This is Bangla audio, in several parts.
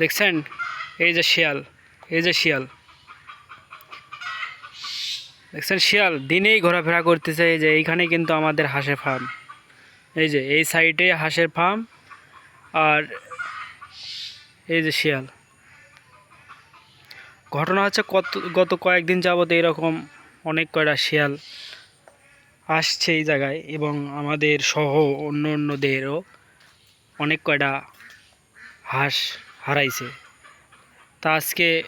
দেখছেন? এই যে শিয়াল, এই যে শিয়াল। দেখছেন শিয়াল? দিনেই ঘোরাফেরা করতেছে, এই যে এইখানে কিন্তু আমাদের হাঁসের ফার্ম এই যে এই সাইডে হাঁসের ফার্ম আর এই যে শিয়াল। ঘটনা হচ্ছে কত, গত কয়েকদিন যাবত এরকম অনেক কয়টা শিয়াল আসছে এই জায়গায় এবং আমাদের সহ অন্য অন্যদেরও অনেক কয়টা হাঁস হারাইছে। তা আজকে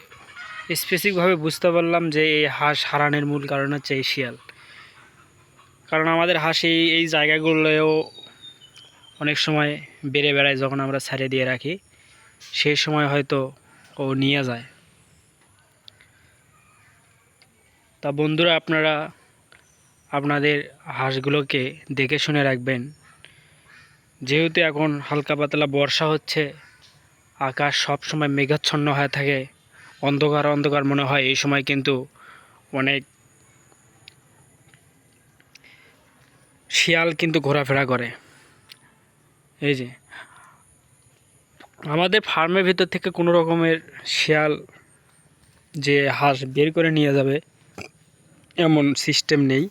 স্পেসিফিকভাবে বুঝতে পারলাম যে এই হাঁস হারানোর মূল কারণ হচ্ছে এই শিয়াল। কারণ আমাদের হাঁস এই এই জায়গাগুলোও অনেক সময় বেড়ে বেড়ায় যখন আমরা ছেড়ে দিয়ে রাখি। সেই সময় হয়তো ও নিয়ে যায়। তা বন্ধুরা, আপনারা আপনাদের হাঁসগুলোকে দেখে শুনে রাখবেন। যেহেতু এখন হালকা পাতলা বর্ষা হচ্ছে আকাশ সব সময় মেঘাচ্ছন্ন হয়ে থাকে। অন্ধকার অন্ধকার মনে হয় এই সময় কিন্তু অনেক শিয়াল কিন্তু ঘোরাফেরা করে। এই যে, আমাদের ফার্মের ভিতর থেকে কোনো রকমের শিয়াল যে হাঁস বের করে নিয়ে যাবে এমন সিস্টেম নেই।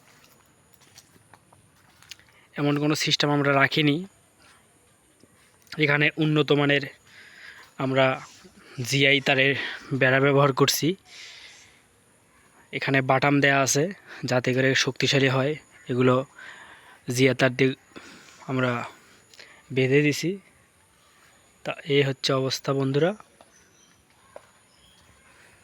এমন কোনো সিস্টেম আমরা রাখিনি। এখানে উন্নত মানের আমরা জিআই তারের বেড়া ব্যবহার করছি। এখানে বাটাম দেয়া আছে যাতে করে শক্তিশালী হয়। এগুলো জিয়া তার দিয়ে আমরা বেঁধে দিছি। তা এই হচ্ছে অবস্থা বন্ধুরা।